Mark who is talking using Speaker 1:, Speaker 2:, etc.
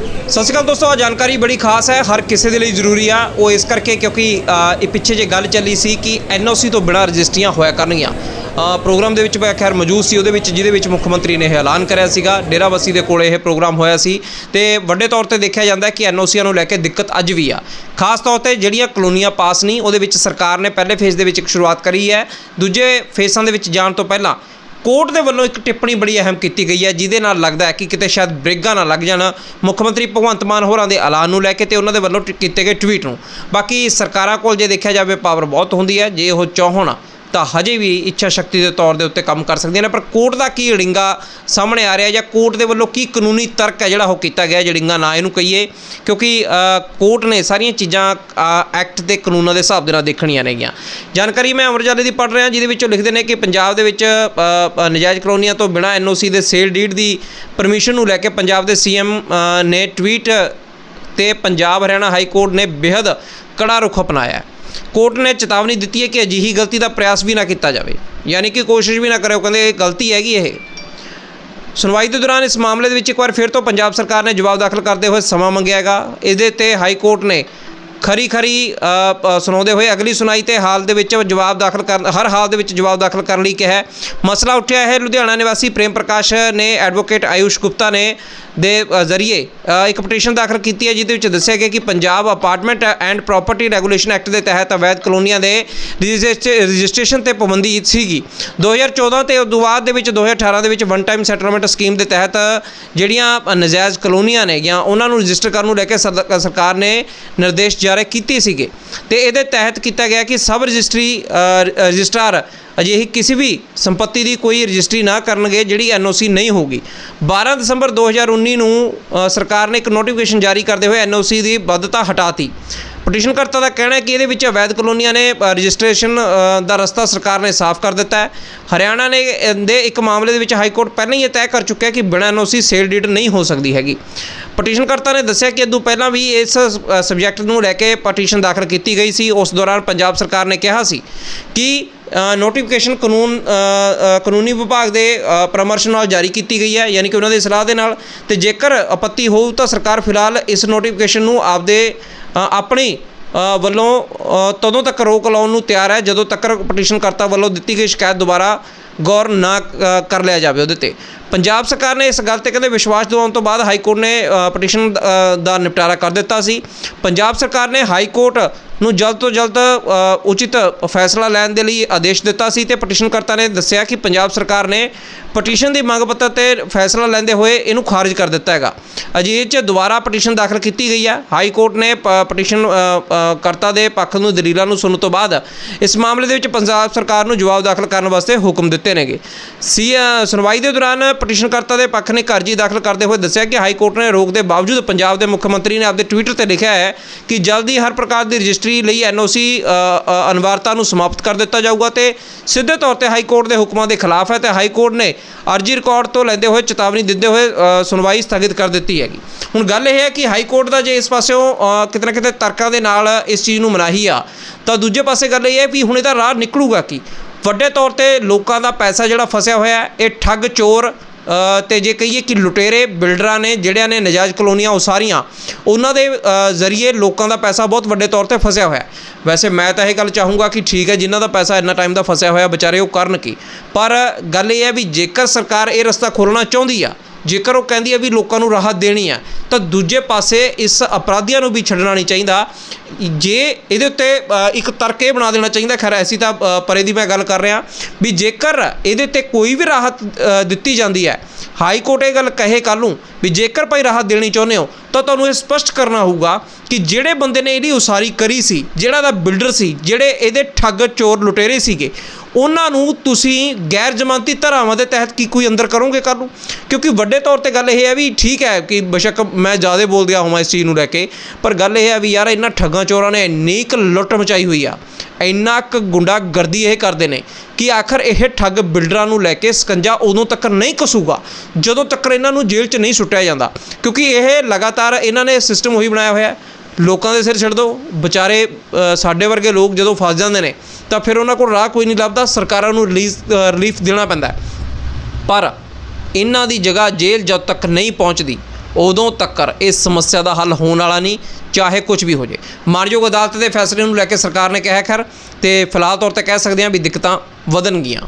Speaker 1: ਸਤਿ ਸ਼੍ਰੀ ਅਕਾਲ ਦੋਸਤੋ ਆ ਜਾਣਕਾਰੀ ਬੜੀ ਖਾਸ ਹੈ, ਹਰ ਕਿਸੇ ਦੇ ਲਈ ਜ਼ਰੂਰੀ ਆ। ਉਹ ਇਸ ਕਰਕੇ ਕਿਉਂਕਿ ਇਹ ਪਿੱਛੇ ਜੇ ਗੱਲ ਚੱਲੀ ਸੀ ਕਿ ਐਨਓਸੀ ਤੋਂ ਬਿਨਾਂ ਰਜਿਸਟਰੀਆਂ ਹੋਇਆ ਕਰਨਗੀਆਂ। ਪ੍ਰੋਗਰਾਮ ਦੇ ਵਿੱਚ ਮੈਂ ਖੈਰ ਮੌਜੂਦ ਸੀ, ਉਹਦੇ ਵਿੱਚ ਜਿਹਦੇ ਵਿੱਚ ਮੁੱਖ ਮੰਤਰੀ ਨੇ ਇਹ ਐਲਾਨ ਕਰਿਆ ਸੀਗਾ। ਡੇਰਾਬੱਸੀ ਦੇ ਕੋਲੇ ਇਹ ਪ੍ਰੋਗਰਾਮ ਹੋਇਆ ਸੀ। ਤੇ ਵੱਡੇ ਤੌਰ ਤੇ ਦੇਖਿਆ ਜਾਂਦਾ ਹੈ ਕਿ ਐਨਓਸੀਆਂ ਨੂੰ ਲੈ ਕੇ ਦਿੱਕਤ ਅੱਜ ਵੀ ਆ। ਖਾਸ ਤੌਰ ਤੇ ਜਿਹੜੀਆਂ ਕਲੋਨੀਆਂ ਪਾਸ ਨਹੀਂ, ਉਹਦੇ ਵਿੱਚ ਸਰਕਾਰ ਨੇ ਪਹਿਲੇ ਫੇਜ਼ ਦੇ ਵਿੱਚ ਇੱਕ ਸ਼ੁਰੂਆਤ ਕਰੀ ਹੈ। ਦੂਜੇ ਫੇਜ਼ਾਂ ਦੇ ਵਿੱਚ ਜਾਣ ਤੋਂ ਪਹਿਲਾਂ ਕੋਰਟ ਦੇ ਵੱਲੋਂ ਇੱਕ ਟਿੱਪਣੀ ਬੜੀ ਅਹਿਮ ਕੀਤੀ ਗਈ ਹੈ, ਜਿਹਦੇ ਨਾਲ ਲੱਗਦਾ ਹੈ ਕਿ ਕਿਤੇ ਸ਼ਾਇਦ ਬ੍ਰੇਕਾਂ ਨਾ ਲੱਗ ਜਾਣ। ਮੁੱਖ ਮੰਤਰੀ ਭਗਵੰਤ ਮਾਨ ਹੋਰਾਂ ਦੇ ਐਲਾਨ ਨੂੰ ਲੈ ਕੇ ਤੇ ਉਹਨਾਂ ਦੇ ਵੱਲੋਂ ਟ- ਕੀਤੇ ਗਏ ਟਵੀਟ ਨੂੰ। ਬਾਕੀ ਸਰਕਾਰਾਂ ਕੋਲ ਜੇ ਦੇਖਿਆ ਜਾਵੇ, ਪਾਵਰ ਬਹੁਤ ਹੁੰਦੀ ਹੈ। ਜੇ ਉਹ ਚਾਹਣ ਤਾਂ ਹਜੇ ਵੀ ਇੱਛਾ ਸ਼ਕਤੀ ਦੇ ਤੌਰ ਦੇ ਉੱਤੇ ਕੰਮ ਕਰ ਸਕਦੀਆਂ ਨੇ। ਪਰ ਕੋਰਟ ਦਾ ਕੀ ਅੜਿੰਗਾ ਸਾਹਮਣੇ ਆ ਰਿਹਾ ਜਾਂ ਕੋਰਟ ਦੇ ਵੱਲੋਂ ਕੀ ਕਾਨੂੰਨੀ ਤਰਕ ਹੈ ਜਿਹੜਾ ਉਹ ਕੀਤਾ ਗਿਆ ਜੜਿੰਗਾ ਨਾ ਇਹਨੂੰ ਕਹੀਏ? ਕਿਉਂਕਿ ਕੋਰਟ ਨੇ ਸਾਰੀਆਂ ਚੀਜ਼ਾਂ ਐਕਟ ਦੇ ਕਾਨੂੰਨਾਂ ਦੇ ਹਿਸਾਬ ਦੇ ਨਾਲ ਦੇਖਣੀਆਂ ਨੇਗੀਆਂ। ਜਾਣਕਾਰੀ ਮੈਂ ਅਮਰਜਾਲੇ ਦੀ ਪੜ੍ਹ ਰਿਹਾ ਜਿਹਦੇ ਵਿੱਚੋਂ ਲਿਖਦੇ ਨੇ ਕਿ ਪੰਜਾਬ ਦੇ ਵਿੱਚ ਅ, ਅ, ਨਜਾਇਜ਼ ਕਲੋਨੀਆਂ ਤੋਂ ਬਿਨਾਂ ਐਨਓਸੀ ਦੇ ਸੇਲ ਡੀਡ ਦੀ ਪਰਮਿਸ਼ਨ ਨੂੰ ਲੈ ਕੇ ਪੰਜਾਬ ਦੇ ਸੀਐਮ ਨੇ ਟਵੀਟ ਤੇ ਪੰਜਾਬ ਹਰਿਆਣਾ ਹਾਈ ਕੋਰਟ ਨੇ ਬੇहद ਕੜਾ ਰੁਖ ਅਪਣਾਇਆ। ਕੋਰਟ ਨੇ ਚੇਤਾਵਨੀ ਦਿੱਤੀ ਹੈ ਕਿ ਅਜਿਹੀ ਗਲਤੀ ਦਾ ਪ੍ਰਯਾਸ ਵੀ ਨਾ ਕੀਤਾ ਜਾਵੇ। ਯਾਨੀ ਕਿ ਕੋਸ਼ਿਸ਼ ਵੀ ਨਾ ਕਰਿਓ ਕਹਿੰਦੇ ਇਹ ਗਲਤੀ ਹੈਗੀ ਇਹ। ਸੁਣਵਾਈ ਦੇ ਦੌਰਾਨ ਇਸ ਮਾਮਲੇ ਦੇ ਵਿੱਚ ਇੱਕ ਵਾਰ ਫਿਰ ਤੋਂ ਪੰਜਾਬ ਸਰਕਾਰ ਨੇ ਜਵਾਬ ਦਾਖਲ ਕਰਦੇ ਹੋਏ ਸਮਾਂ ਮੰਗਿਆ ਹੈਗਾ। ਇਹਦੇ ਤੇ ਹਾਈ ਕੋਰਟ ਨੇ ਖਰੀ ਖਰੀ ਸੁਣਾਉਂਦੇ ਹੋਏ ਅਗਲੀ ਸੁਣਾਈ ਤੇ ਹਾਲ ਦੇ ਵਿੱਚ ਜਵਾਬ ਦਾਖਲ ਕਰਨ, ਹਰ ਹਾਲ ਦੇ ਵਿੱਚ ਜਵਾਬ ਦਾਖਲ ਕਰਨ ਲਈ ਕਿਹਾ ਮਸਲਾ ਉੱਠਿਆ ਹੈ। ਲੁਧਿਆਣਾ ਨਿਵਾਸੀ ਪ੍ਰੇਮ ਪ੍ਰਕਾਸ਼ ਨੇ ਐਡਵੋਕੇਟ ਆਯੂਸ਼ ਗੁਪਤਾ ਨੇ ਦੇ ਜ਼ਰੀਏ ਇੱਕ ਪਟੀਸ਼ਨ ਦਾਖਲ ਕੀਤੀ ਹੈ, ਜਿਹਦੇ ਵਿੱਚ ਦੱਸਿਆ ਗਿਆ ਕਿ Punjab apartment and property regulation act ਦੇ ਤਹਿਤ ਅਵੈਧ ਕਲੋਨੀਆਂ ਦੇ ਰਜਿਸਟ- ਰਜਿਸਟ੍ਰੇਸ਼ਨ ਤੇ ਪਾਬੰਦੀ ਸੀਗੀ। 2014 ਤੇ ਉਦੋਂ ਬਾਅਦ ਦੇ ਵਿੱਚ 2018 ਦੇ ਵਿੱਚ ਵਨ ਟਾਈਮ ਸੈਟਲਮੈਂਟ ਸਕੀਮ ਦੇ ਤਹਿਤ ਜਿਹੜੀਆਂ ਨਜਾਇਜ਼ ਕਲੋਨੀਆਂ ਨੇ ਨੇਗੀਆਂ ਉਹਨਾਂ ਨੂੰ ਰਜਿਸਟਰ ਕਰਨ ਨੂੰ ਲੈ ਕੇ ਸਰਦ- ਸਰਕਾਰ ਨੇ ਨਿਰਦੇਸ਼ ਜਾਰੀ ਕੀਤੇ ਸੀਗੇ। ਤੇ ਇਹਦੇ ਤਹਿਤ ਕੀਤਾ ਗਿਆ ਕਿ ਸਬ ਰਜਿਸਟਰੀ ਰਜਿਸਟਰਾਰ ਅਜਿਹੀ ਕਿਸੇ ਵੀ ਸੰਪਤੀ ਦੀ ਕੋਈ ਰਜਿਸਟਰੀ ਨਾ ਕਰਨਗੇ, ਜਿਹੜੀ ਐਨਓਸੀ ਨਹੀਂ ਹੋਊਗੀ। 12 ਦਸੰਬਰ 2019 ਨੂੰ ਸਰਕਾਰ ਨੇ ਇੱਕ ਨੋਟੀਫਿਕੇਸ਼ਨ ਜਾਰੀ ਕਰਦੇ ਹੋਏ ਐਨਓਸੀ ਦੀ ਬੱਧਤਾ ਹਟਾਤੀ। ਪਟੀਸ਼ਨਕਰਤਾ ਦਾ ਕਹਿਣਾ ਹੈ ਕਿ ਇਹਦੇ ਵਿੱਚ ਅਵੈਧ ਕਲੋਨੀਆਂ ਨੇ ਰਜਿਸਟ੍ਰੇਸ਼ਨ ਦਾ ਰਸਤਾ ਸਰਕਾਰ ਨੇ ਸਾਫ਼ ਕਰ ਦਿੱਤਾ ਹੈ। ਹਰਿਆਣਾ ਨੇ ਦੇ ਇੱਕ ਮਾਮਲੇ ਦੇ ਵਿੱਚ ਹਾਈ ਕੋਰਟ ਪਹਿਲਾਂ ਹੀ ਇਹ ਤੈਅ ਕਰ ਚੁੱਕਿਆ ਕਿ ਬਿਨਾਂ ਐਨਓਸੀ ਸੇਲ ਡੀਡ ਨਹੀਂ ਹੋ ਸਕਦੀ ਹੈਗੀ। ਪਟੀਸ਼ਨਕਰਤਾ ਨੇ ਦੱਸਿਆ ਕਿ ਇਦੋਂ ਪਹਿਲਾਂ ਵੀ ਇਸ ਸਬਜੈਕਟ ਨੂੰ ਲੈ ਕੇ ਪਟੀਸ਼ਨ ਦਾਖਲ ਕੀਤੀ ਗਈ ਸੀ ਉਸ ਦੌਰਾਨ ਪੰਜਾਬ ਸਰਕਾਰ ਨੇ ਕਿਹਾ ਸੀ ਕਿ ਨੋਟੀਫਿਕੇਸ਼ਨ ਕਾਨੂੰਨ ਕਾਨੂੰਨੀ ਵਿਭਾਗ ਦੇ ਅ, ਪਰਾਮਰਸ਼ ਨਾਲ ਜਾਰੀ ਕੀਤੀ ਗਈ ਹੈ ਯਾਨੀ ਕਿ ਉਹਨਾਂ ਦੀ ਸਲਾਹ ਦੇ ਨਾਲ ਤੇ ਜੇਕਰ ਆਪੱਤੀ ਹੋਊ ਤਾਂ ਸਰਕਾਰ ਫਿਲਹਾਲ ਇਸ ਨੋਟੀਫਿਕੇਸ਼ਨ ਨੂੰ ਆਪਦੇ ਅ, ਆਪਣੀ ਵੱਲੋਂ ਤਦੋਂ ਤੱਕ ਰੋਕ ਲਾਉਣ ਨੂੰ ਤਿਆਰ ਹੈ ਜਦੋਂ ਤੱਕ ਪਟੀਸ਼ਨ ਕਰਤਾ ਵੱਲੋਂ ਦਿੱਤੀ ਗਈ ਸ਼ਿਕਾਇਤ ਦੁਬਾਰਾ ਗੌਰ ਨਾ ਕਰ ਲਿਆ ਜਾਵੇ ਉਹਦੇ ਤੇ। ਪੰਜਾਬ ਸਰਕਾਰ ਨੇ ਇਸ ਗੱਲ ਤੇ ਕਹਿੰਦੇ ਵਿਸ਼ਵਾਸ ਦਿਵਾਉਣ ਤੋਂ ਬਾਅਦ ਹਾਈ ਕੋਰਟ ਨੇ ਪਟੀਸ਼ਨ ਦਾ ਨਿਪਟਾਰਾ ਕਰ ਦਿੱਤਾ ਸੀ। ਪੰਜਾਬ ਸਰਕਾਰ ਨੇ ਹਾਈ ਕੋਰਟ ਨੂੰ ਜਲਦ ਤੋਂ ਜਲਦ ਉਚਿਤ ਫੈਸਲਾ ਲੈਣ ਦੇ ਲਈ ਆਦੇਸ਼ ਦਿੱਤਾ ਸੀ ਤੇ ਪਟੀਸ਼ਨਕਰਤਾ ਨੇ ਦੱਸਿਆ ਕਿ ਪੰਜਾਬ ਸਰਕਾਰ ਨੇ ਪਟੀਸ਼ਨ ਦੀ ਮੰਗ ਪੱਤਰ ਤੇ ਫੈਸਲਾ ਲੈਂਦੇ ਹੋਏ ਇਹਨੂੰ ਖਾਰਜ ਕਰ ਦਿੱਤਾ ਹੈਗਾ। ਅਜਿਹੇ 'ਚ ਦੁਬਾਰਾ ਪਟੀਸ਼ਨ ਦਾਖਲ ਕੀਤੀ ਗਈ ਹੈ। ਹਾਈ ਕੋਰਟ ਨੇ ਪਟੀਸ਼ਨ ਕਰਤਾ ਦੇ ਪੱਖ ਨੂੰ, ਦਲੀਲਾਂ ਨੂੰ ਸੁਣਨ ਤੋਂ ਬਾਅਦ ਇਸ ਮਾਮਲੇ ਦੇ ਵਿੱਚ ਪੰਜਾਬ ਸਰਕਾਰ ਨੂੰ ਜਵਾਬ ਦਾਖਲ ਕਰਨ ਵਾਸਤੇ ਹੁਕਮ ਦਿੱਤੇ ਨੇਗੇ। ਸੀ ਸੁਣਵਾਈ ਦੇ ਦੌਰਾਨ ਪਟੀਸ਼ਨਕਰਤਾ ਦੇ ਪੱਖ ਨੇ ਅਰਜੀ ਦਾਖਲ ਕਰਦੇ ਹੋਏ ਦੱਸਿਆ ਕਿ ਹਾਈ ਕੋਰਟ ਨੇ ਰੋਕ ਦੇ ਬਾਵਜੂਦ ਪੰਜਾਬ ਦੇ ਮੁੱਖ ਮੰਤਰੀ ਨੇ ਆਪਦੇ ਟਵਿੱਟਰ ਤੇ ਲਿਖਿਆ ਹੈ ਕਿ ਜਲਦੀ ਹਰ ਪ੍ਰਕਾਰ ਦੀ ਰਜਿਸਟਰੀ ਲਈ ਐਨਓਸੀ ਅਨਵਾਰਤਾ ਨੂੰ ਸਮਾਪਤ ਕਰ ਦਿੱਤਾ ਜਾਊਗਾ ਤੇ ਸਿੱਧੇ ਤੌਰ ਤੇ ਹਾਈ ਕੋਰਟ ਦੇ ਹੁਕਮਾਂ ਦੇ ਖਿਲਾਫ ਹੈ ਤੇ ਹਾਈ ਕੋਰਟ ਨੇ ਅਰਜੀ ਰਿਕਾਰਡ ਤੋਂ ਲੈਂਦੇ ਹੋਏ ਚੇਤਾਵਨੀ ਦਿੰਦੇ ਹੋਏ ਸੁਣਵਾਈ ਸਥਗਿਤ ਕਰ ਦਿੱਤੀ ਹੈਗੀ। ਹੁਣ ਗੱਲ ਇਹ ਹੈ ਕਿ ਹਾਈ ਕੋਰਟ ਦਾ ਜੇ ਇਸ ਪਾਸਿਓਂ ਕਿਤੇ ਨਾ ਕਿਤੇ ਤਰਕਾਂ ਦੇ ਨਾਲ ਇਸ ਚੀਜ਼ ਨੂੰ ਮਨਾਹੀ ਆ, ਤਾਂ ਦੂਜੇ ਪਾਸੇ ਗੱਲ ਇਹ ਹੈ ਵੀ ਹੁਣ ਇਹਦਾ ਰਾਹ ਨਿਕਲੂਗਾ ਕੀ? ਵੱਡੇ ਤੌਰ ਤੇ ਲੋਕਾਂ ਦਾ ਪੈਸਾ ਜਿਹੜਾ ਫਸਿਆ ਹੋਇਆ, ਇਹ ਠੱਗ, ਚੋਰ ਤੇ ਜੇ ਕਹੀਏ ਕਿ ਲੁਟੇਰੇ, ਬਿਲਡਰਾਂ ਨੇ, ਜਿਹੜਿਆਂ ਨੇ ਨਜਾਇਜ਼ ਕਲੋਨੀਆਂ ਉਸਾਰੀਆਂ, ਉਹਨਾਂ ਦੇ ਜ਼ਰੀਏ ਲੋਕਾਂ ਦਾ ਪੈਸਾ ਬਹੁਤ ਵੱਡੇ ਤੌਰ ਤੇ ਫਸਿਆ ਹੋਇਆ ਵੈਸੇ ਮੈਂ ਤਾਂ ਇਹ ਗੱਲ ਚਾਹੂੰਗਾ ਕਿ ਠੀਕ ਹੈ, ਜਿਨ੍ਹਾਂ ਦਾ ਪੈਸਾ ਇੰਨਾ ਟਾਈਮ ਦਾ ਫਸਿਆ ਹੋਇਆ, ਵਿਚਾਰੇ ਉਹ ਕਰਨ ਕੀ? ਪਰ ਗੱਲ ਇਹ ਹੈ ਵੀ ਜੇਕਰ ਸਰਕਾਰ ਇਹ ਰਸਤਾ ਖੋਲ੍ਹਣਾ ਚਾਹੁੰਦੀ ਆ ਜੇਕਰ ਉਹ ਕਹਿੰਦੀ ਹੈ ਵੀ ਲੋਕਾਂ ਨੂੰ ਰਾਹਤ ਦੇਣੀ ਆ, ਤਾਂ ਦੂਜੇ ਪਾਸੇ ਇਸ ਅਪਰਾਧੀਆਂ ਨੂੰ ਵੀ ਛੱਡਣਾ ਨਹੀਂ ਚਾਹੀਦਾ। ਜੇ ਇਹਦੇ ਉੱਤੇ ਇੱਕ ਤਰਕ ਇਹ ਬਣਾ ਦੇਣਾ ਚਾਹੀਦਾ, ਖੈਰ ਐਸੀ ਤਾਂ ਪਰੇ ਦੀ ਮੈਂ ਗੱਲ ਕਰ ਰਿਹਾ, ਵੀ ਜੇਕਰ ਇਹਦੇ ਤੇ ਕੋਈ ਵੀ ਰਾਹਤ ਦਿੱਤੀ ਜਾਂਦੀ ਹੈ, ਹਾਈ ਕੋਰਟ ਇਹ ਗੱਲ ਕਹੇ ਕੱਲ੍ਹ ਨੂੰ, ਵੀ ਜੇਕਰ ਭਾਈ ਰਾਹਤ ਦੇਣੀ ਚਾਹੁੰਦੇ ਹੋ, ਤਾਂ ਤੁਹਾਨੂੰ ਇਹ ਸਪਸ਼ਟ ਕਰਨਾ ਹੋਊਗਾ ਕਿ ਜਿਹੜੇ ਬੰਦੇ ਨੇ ਇਹਦੀ ਉਸਾਰੀ ਕਰੀ ਸੀ, ਜਿਹੜਾ ਦਾ ਬਿਲਡਰ ਸੀ, ਜਿਹੜੇ ਇਹਦੇ ਠੱਗ ਚੋਰ ਲੁਟੇਰੇ ਸੀਗੇ ਉਹਨਾਂ ਨੂੰ ਤੁਸੀਂ ਗੈਰ ਜ਼ਮਾਨਤੀ ਧਾਰਾਵਾਂ ਦੇ ਤਹਿਤ ਕੀ ਕੋਈ ਅੰਦਰ ਕਰੋਗੇ ਕੱਲ੍ਹ ਨੂੰ? ਕਿਉਂਕਿ ਵੱਡੇ ਤੌਰ ਤੇ ਗੱਲ ਇਹ ਹੈ ਵੀ ਠੀਕ ਹੈ ਕਿ ਬਸ਼ੱਕ ਮੈਂ ਜ਼ਿਆਦਾ ਬੋਲ ਗਿਆ ਹੋਵਾਂ ਇਸ ਚੀਜ਼ ਨੂੰ ਲੈ ਕੇ, ਪਰ ਗੱਲ ਇਹ ਹੈ ਵੀ ਯਾਰ ਇਹਨਾਂ ਠੱਗਾਂ ਚੋਰਾਂ ਨੇ ਇੰਨੀ ਕੁ ਲੁੱਟ ਮਚਾਈ ਹੋਈ ਆ, ਇੰਨਾ ਕੁ ਗੁੰਡਾਗਰਦੀ ਇਹ ਕਰਦੇ ਨੇ ਕਿ ਆਖਰ ਇਹ ਠੱਗ ਬਿਲਡਰਾਂ ਨੂੰ ਲੈ ਕੇ ਸਕੰਜਾ ਉਦੋਂ ਤੱਕ ਨਹੀਂ ਕਸੂਗਾ, ਜਦੋਂ ਤੱਕ ਇਹਨਾਂ ਨੂੰ ਜੇਲ੍ਹ 'ਚ ਨਹੀਂ ਸੁੱਟਿਆ ਜਾਂਦਾ। ਕਿਉਂਕਿ ਇਹ ਲਗਾਤਾਰ ਇਹਨਾਂ ਨੇ ਸਿਸਟਮ ਉਹੀ ਬਣਾਇਆ ਹੋਇਆ ਲੋਕਾਂ ਦੇ ਸਿਰ ਛੱਡ ਦਿਓ ਵਿਚਾਰੇ ਸਾਡੇ ਵਰਗੇ ਲੋਕ ਜਦੋਂ ਫਸ ਜਾਂਦੇ ਨੇ, ਤਾਂ ਫਿਰ ਉਹਨਾਂ ਕੋਲ ਰਾਹ ਕੋਈ ਨਹੀਂ ਲੱਭਦਾ, ਸਰਕਾਰਾਂ ਨੂੰ ਰਿਲੀਜ਼ ਰਿਲੀਫ ਦੇਣਾ ਪੈਂਦਾ ਪਰ ਇਹਨਾਂ ਦੀ ਜਗ੍ਹਾ ਜੇਲ੍ਹ ਜਦ ਤੱਕ ਨਹੀਂ ਪਹੁੰਚਦੀ, ਉਦੋਂ ਤੱਕ ਇਸ ਸਮੱਸਿਆ ਦਾ ਹੱਲ ਹੋਣ ਵਾਲਾ ਨਹੀਂ, ਚਾਹੇ ਕੁਝ ਵੀ ਹੋ ਜੇ। ਮਾਨਯੋਗ ਅਦਾਲਤ ਦੇ ਫੈਸਲੇ ਨੂੰ ਲੈ ਕੇ ਸਰਕਾਰ ਨੇ ਕਿਹਾ ਖੈਰ, ਤੇ ਫਿਲਹਾਲ ਤੌਰ ਤੇ ਕਹਿ ਸਕਦੇ ਹਾਂ ਵੀ ਦਿੱਕਤਾਂ ਵਧਣਗੀਆਂ।